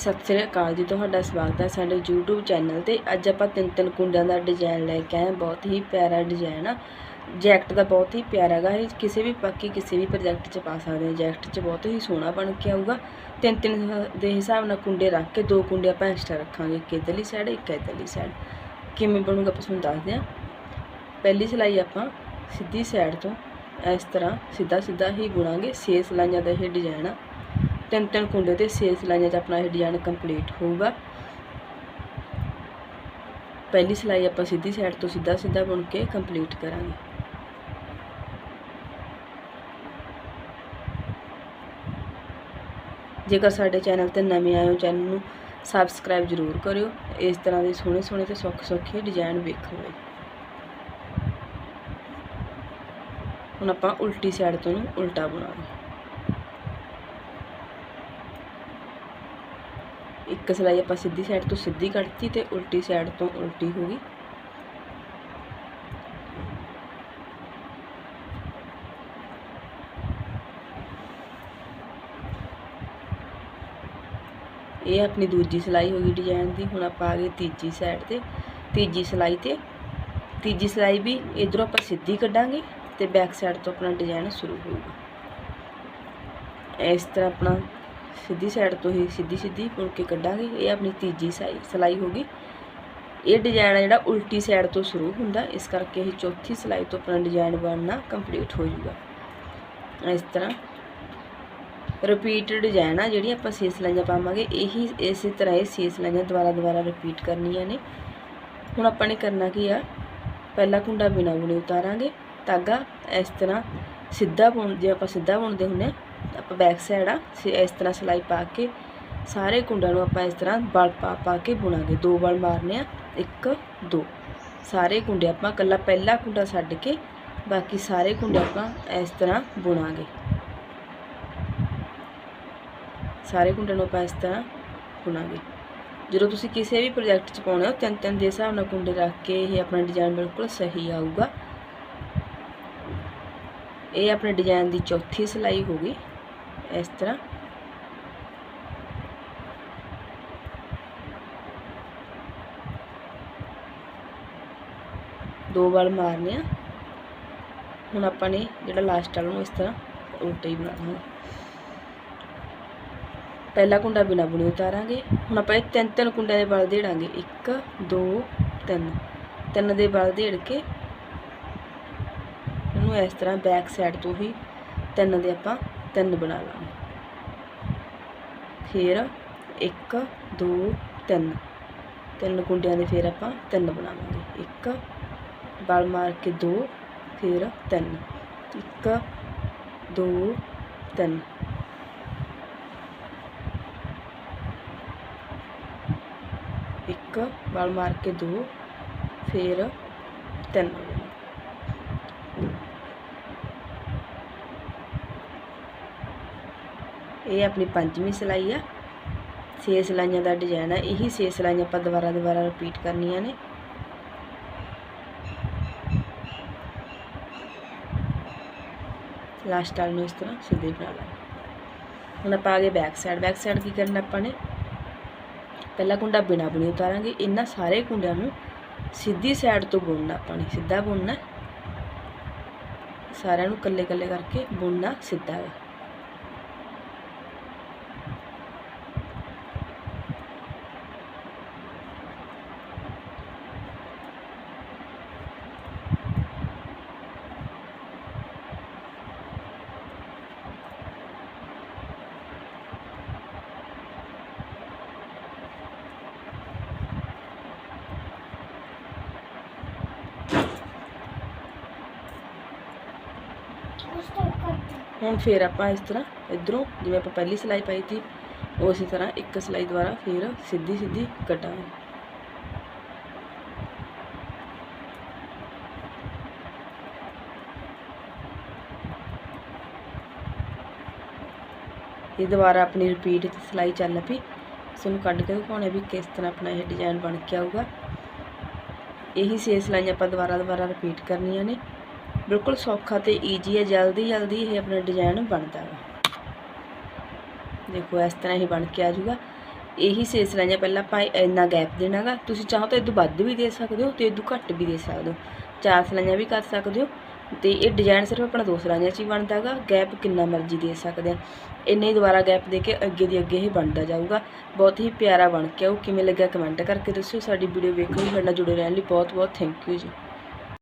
ਸਤਿ ਸ੍ਰੀ ਅਕਾਲ ਜੀ, ਤੁਹਾਡਾ ਸਵਾਗਤ ਹੈ ਸਾਡੇ YouTube ਚੈਨਲ ਤੇ। ਅੱਜ ਆਪਾਂ ਤਿੰਨ ਤਿੰਨ ਕੁੰਡਿਆਂ ਦਾ ਡਿਜ਼ਾਈਨ ਲੈ ਕੇ ਆਏ ਬਹੁਤ ਹੀ ਪਿਆਰਾ ਡਿਜ਼ਾਈਨ ਆ। ਜੈਕਟ ਦਾ ਬਹੁਤ ਹੀ ਪਿਆਰਾ ਹੈਗਾ ਇਹ ਕਿਸੇ ਵੀ ਬਾਕੀ ਕਿਸੇ ਵੀ ਪ੍ਰੋਜੈਕਟ 'ਚ ਪਾ ਸਕਦੇ ਹਾਂ। ਜੈਕਟ 'ਚ ਬਹੁਤ ਹੀ ਸੋਹਣਾ ਬਣ ਕੇ ਆਊਗਾ। ਤਿੰਨ ਤਿੰਨ ਦੇ ਹਿਸਾਬ ਨਾਲ ਕੁੰਡੇ ਰੱਖ ਕੇ ਦੋ ਕੁੰਡੇ ਆਪਾਂ ਐਕਸਟਰਾ ਰੱਖਾਂਗੇ। ਇੱਕ ਇੱਧਰਲੀ ਸਾਈਡ ਇੱਕ ਇੱਧਰਲੀ ਸਾਈਡ ਕਿਵੇਂ ਬਣੂਗਾ ਆਪਾਂ ਤੁਹਾਨੂੰ ਦੱਸਦੇ ਹਾਂ। ਪਹਿਲੀ ਸਿਲਾਈ ਆਪਾਂ ਸਿੱਧੀ ਸਾਈਡ ਤੋਂ ਇਸ ਤਰ੍ਹਾਂ ਸਿੱਧਾ ਸਿੱਧਾ ਹੀ ਬੁਣਾਂਗੇ। ਛੇ ਸਿਲਾਈਆਂ ਦਾ ਇਹ ਡਿਜ਼ਾਈਨ ਆ। ਤਿੰਨ ਤਿੰਨ ਕੁੰਡੇ ਤੇ ਛੇ ਸਿਲਾਈਆਂ 'ਚ ਆਪਣਾ ਇਹ ਡਿਜ਼ਾਈਨ ਕੰਪਲੀਟ ਹੋਊਗਾ। ਪਹਿਲੀ ਸਿਲਾਈ ਆਪਾਂ ਸਿੱਧੀ ਸਾਈਡ ਤੋਂ ਸਿੱਧਾ ਸਿੱਧਾ ਬੁਣ ਕੇ ਕੰਪਲੀਟ ਕਰਾਂਗੇ। ਜੇਕਰ ਸਾਡੇ ਚੈਨਲ ਤੇ ਨਵੇਂ ਆਏ ਹੋ, ਚੈਨਲ ਨੂੰ ਸਬਸਕ੍ਰਾਈਬ ਜ਼ਰੂਰ ਕਰਿਓ। ਇਸ ਤਰ੍ਹਾਂ ਦੇ ਸੋਹਣੇ ਸੋਹਣੇ ਤੇ ਸੌਖੇ ਸੌਖੇ ਡਿਜ਼ਾਈਨ ਵੇਖਣ ਲਈ। ਹੁਣ ਆਪਾਂ ਉਲਟੀ ਸਾਈਡ ਤੋਂ ਉਲਟਾ ਬਣਾਵਾਂਗੇ ਇੱਕ ਸਿਲਾਈ ਆਪਾਂ ਸਿੱਧੀ ਸਾਈਡ ਤੋਂ ਸਿੱਧੀ ਕੱਢਤੀ ਤੇ ਉਲਟੀ ਸਾਈਡ ਤੋਂ ਉਲਟੀ ਹੋ ਗਈ। ਇਹ ਆਪਣੀ ਦੂਜੀ ਸਿਲਾਈ ਹੋ ਗਈ ਡਿਜ਼ਾਈਨ ਦੀ, ਹੁਣ ਆਪਾਂ ਆ ਗਏ ਤੀਜੀ ਸਾਈਡ ਤੇ। ਤੀਜੀ ਸਿਲਾਈ ਤੇ, ਤੀਜੀ ਸਿਲਾਈ ਵੀ ਇਧਰੋਂ ਆਪਾਂ ਸਿੱਧੀ ਕੱਢਾਂਗੇ ਤੇ ਬੈਕ ਸਾਈਡ ਤੋਂ ਆਪਣਾ ਡਿਜ਼ਾਈਨ ਸ਼ੁਰੂ ਹੋਊਗਾ। ਇਸ ਤਰ੍ਹਾਂ ਆਪਣਾ ਸਿੱਧੀ ਸਾਈਡ ਤੋਂ ਹੀ ਸਿੱਧੀ ਸਿੱਧੀ ਬੁਣ ਕੇ ਕੱਢਾਂਗੇ। ਇਹ ਆਪਣੀ ਤੀਜੀ ਸਾਈ ਸਿਲਾਈ ਹੋ ਗਈ। ਇਹ ਡਿਜ਼ਾਈਨ ਆ ਜਿਹੜਾ ਉਲਟੀ ਸਾਈਡ ਤੋਂ ਸ਼ੁਰੂ ਹੁੰਦਾ। ਇਸ ਕਰਕੇ ਇਹ ਚੌਥੀ ਸਿਲਾਈ ਤੋਂ ਆਪਣਾ ਡਿਜ਼ਾਈਨ ਬਣਨਾ ਕੰਪਲੀਟ ਹੋ ਜਾਊਗਾ। ਇਸ ਤਰ੍ਹਾਂ ਰਿਪੀਟ ਡਿਜ਼ਾਈਨ ਆ ਜਿਹੜੀ ਆਪਾਂ ਛੇ ਸਲਾਈਆਂ ਪਾਵਾਂਗੇ। ਇਹੀ, ਇਸੇ ਤਰ੍ਹਾਂ ਇਹ ਛੇ ਸਲਾਈਆਂ ਦੁਬਾਰਾ ਦੁਬਾਰਾ ਰਿਪੀਟ ਕਰਨੀਆਂ ਨੇ। ਹੁਣ ਆਪਾਂ ਨੇ ਕਰਨਾ ਕੀ ਆ? ਪਹਿਲਾ ਕੁੰਡਾ ਬਿਨਾ ਬੁਣੇ ਉਤਾਰਾਂਗੇ। ਧਾਗਾ ਇਸ ਤਰ੍ਹਾਂ ਸਿੱਧਾ ਬੁਣ, ਜੇ ਆਪਾਂ ਸਿੱਧਾ ਬੁਣਦੇ ਹੁੰਨੇ ਆ ਆਪਾਂ ਬੈਕ ਸਾਈਡ ਆ ਇਸ ਤਰ੍ਹਾਂ ਸਿਲਾਈ ਪਾ ਕੇ ਸਾਰੇ ਕੁੰਡਾਂ ਨੂੰ ਆਪਾਂ ਇਸ ਤਰ੍ਹਾਂ ਬਲ ਪਾ ਪਾ ਕੇ ਬੁਣਾਂਗੇ। ਦੋ ਬਲ ਮਾਰਨੇ ਆ, ਇੱਕ, ਦੋ। ਸਾਰੇ ਕੁੰਡੇ ਆਪਾਂ ਕੱਲਾ ਪਹਿਲਾ ਕੁੰਡਾ ਛੱਡ ਕੇ ਬਾਕੀ ਸਾਰੇ ਕੁੰਡੇ ਆਪਾਂ ਇਸ ਤਰ੍ਹਾਂ ਬੁਣਾਂਗੇ। ਸਾਰੇ ਕੁੰਡਾਂ ਨੂੰ ਆਪਾਂ ਇਸ ਤਰ੍ਹਾਂ ਬੁਣਾਂਗੇ। ਜਦੋਂ ਤੁਸੀਂ ਕਿਸੇ ਵੀ ਪ੍ਰੋਜੈਕਟ 'ਚ ਪਾਉਣੇ ਹੋ ਤਿੰਨ ਤਿੰਨ ਦੇ ਹਿਸਾਬ ਨਾਲ ਕੁੰਡੇ ਰੱਖ ਕੇ ਇਹ ਆਪਣਾ ਡਿਜ਼ਾਈਨ ਬਿਲਕੁਲ ਸਹੀ ਆਊਗਾ। ਇਹ ਆਪਣੇ ਡਿਜ਼ਾਈਨ ਦੀ ਚੌਥੀ ਸਿਲਾਈ ਹੋ ਗਈ। ਇਸ ਤਰ੍ਹਾਂ ਦੋ ਵਾਰ ਮਾਰਨੇ ਆ। ਹੁਣ ਆਪਾਂ ਨੇ ਜਿਹੜਾ ਲਾਸਟ ਵਾਲਾ ਨੂੰ ਇਸ ਤਰ੍ਹਾਂ ਉਲਟਾ ਹੀ ਬਣਾਉਣਾ ਪਹਿਲਾ ਕੁੰਡਾ ਬਿਨਾ ਬੁਣੇ ਉਤਾਰਾਂਗੇ। ਹੁਣ ਆਪਾਂ ਇਹ ਤਿੰਨ ਤਿੰਨ ਕੁੰਡਿਆਂ ਦੇ ਬਲ ਦੇੜਾਂਗੇ 1 2 3 ਤਿੰਨ ਦੇ ਬਲ ਦੇੜ ਕੇ ਇਹਨੂੰ ਇਸ ਤਰ੍ਹਾਂ ਬੈਕ ਸਾਈਡ ਤੋਂ ਹੀ ਤਿੰਨ ਦੇ ਆਪਾਂ ਤਿੰਨ ਬਣਾ ਲਾਂਗੇ। ਫਿਰ 1 2 3 ਤਿੰਨ ਕੁੰਡਿਆਂ ਦੇ ਫਿਰ ਆਪਾਂ ਤਿੰਨ ਬਣਾਵਾਂਗੇ 1 ਬਲ ਮਾਰ ਕੇ 2 ਫਿਰ 3 1 2 3 ਇੱਕ ਬਲ ਮਾਰ ਕੇ 2 ਫਿਰ 3 ਇਹ ਆਪਣੀ ਪੰਜਵੀਂ ਸਿਲਾਈ ਆ। ਛੇ ਸਿਲਾਈਆਂ ਦਾ ਡਿਜ਼ਾਈਨ ਆ। ਇਹੀ ਛੇ ਸਿਲਾਈਆਂ ਆਪਾਂ ਦੁਬਾਰਾ ਦੁਬਾਰਾ ਰਿਪੀਟ ਕਰਨੀਆਂ ਨੇ। ਲਾਸਟ ਵਾਲ ਨੂੰ ਇਸ ਤਰ੍ਹਾਂ ਸਿੱਧੇ ਬਣਾ ਲਾ ਹੁਣ ਆਪਾਂ ਆ ਗਏ ਬੈਕ ਸਾਈਡ ਬੈਕ ਸਾਈਡ ਕੀ ਕਰਨਾ ਆਪਾਂ ਨੇ? ਪਹਿਲਾ ਕੁੰਡਾ ਬਿਨਾ ਬੁਣੀ ਉਤਾਰਾਂਗੇ। ਇਹਨਾਂ ਸਾਰੇ ਕੁੰਡਿਆਂ ਨੂੰ ਸਿੱਧੀ ਸਾਈਡ ਤੋਂ ਬੁਣਨਾ ਆਪਾਂ ਨੇ। ਸਿੱਧਾ ਬੁਣਨਾ। ਸਾਰਿਆਂ ਨੂੰ ਕੱਲੇ ਕੱਲੇ ਕਰਕੇ ਬੁਣਨਾ ਸਿੱਧਾ ਹੈ ਹੁਣ ਫੇਰ ਆਪਾਂ ਇਸ ਤਰ੍ਹਾਂ ਇਧਰੋਂ ਜਿਵੇਂ ਆਪਾਂ ਪਹਿਲੀ ਸਿਲਾਈ ਪਾਈ ਸੀ ਉਸੇ ਤਰ੍ਹਾਂ ਇੱਕ ਸਿਲਾਈ ਦੁਆਰਾ ਫੇਰ ਸਿੱਧੀ ਸਿੱਧੀ ਕੱਟਾਂਗੇ ਇਹ ਦੁਬਾਰਾ ਆਪਣੀ ਰਿਪੀਟ ਸਿਲਾਈ ਚੱਲ ਪਈ। ਤੁਹਾਨੂੰ ਕੱਢ ਕੇ ਦਿਖਾਉਣੇ ਵੀ ਕਿਸ ਤਰ੍ਹਾਂ ਆਪਣਾ ਇਹ ਡਿਜ਼ਾਈਨ ਬਣ ਕੇ ਆਊਗਾ। ਇਹੀ ਛੇ ਸਿਲਾਈਆਂ ਆਪਾਂ ਦੁਬਾਰਾ ਦੁਬਾਰਾ ਰਿਪੀਟ ਕਰਨੀਆਂ ਨੇ। ਬਿਲਕੁਲ ਸੌਖਾ ਤੇ ਈਜੀ ਹੈ, ਜਲਦੀ ਜਲਦੀ ਇਹ ਆਪਣਾ ਡਿਜ਼ਾਈਨ ਬਣਦਾ ਹੈ ਦੇਖੋ, ਇਸ ਤਰ੍ਹਾਂ ਇਹ ਬਣ ਕੇ ਆ ਜਾਊਗਾ। ਇਹੀ ਛੇ ਸਲਾਈਆਂ ਪਹਿਲਾਂ ਆਪਾਂ ਇੰਨਾ ਗੈਪ ਦੇਣਾਗਾ। ਤੁਸੀਂ ਚਾਹੋ ਤਾਂ ਇਹ ਤੋਂ ਵੱਧ ਵੀ ਦੇ ਸਕਦੇ ਹੋ ਤੇ ਇਹ ਘੱਟ ਵੀ ਦੇ ਸਕਦੇ ਹੋ। ਚਾਰ ਸਲਾਈਆਂ ਵੀ ਕਰ ਸਕਦੇ ਹੋ ਤੇ ਇਹ ਡਿਜ਼ਾਈਨ ਸਿਰਫ ਆਪਣਾ ਦੋ ਸਲਾਈਆਂ 'ਚ ਹੀ ਬਣਦਾਗਾ। ਗੈਪ ਕਿੰਨਾ ਮਰਜ਼ੀ ਦੇ ਸਕਦੇ ਆ। ਇੰਨੇ ਹੀ ਦੁਬਾਰਾ ਗੈਪ ਦੇ ਕੇ ਅੱਗੇ ਦੀ ਅੱਗੇ ਇਹ ਬਣਦਾ ਜਾਊਗਾ। ਬਹੁਤ ਹੀ ਪਿਆਰਾ ਬਣ ਕੇ ਉਹ ਕਿਵੇਂ ਲੱਗਿਆ ਕਮੈਂਟ ਕਰਕੇ ਦੱਸਿਓ। ਸਾਡੀ ਵੀਡੀਓ ਵੇਖਣ ਵੇਖੋ ਸਾਡੇ ਨਾਲ ਜੁੜੇ ਰਹਿਣ ਲਈ ਬਹੁਤ ਬਹੁਤ ਥੈਂਕ ਯੂ ਜੀ।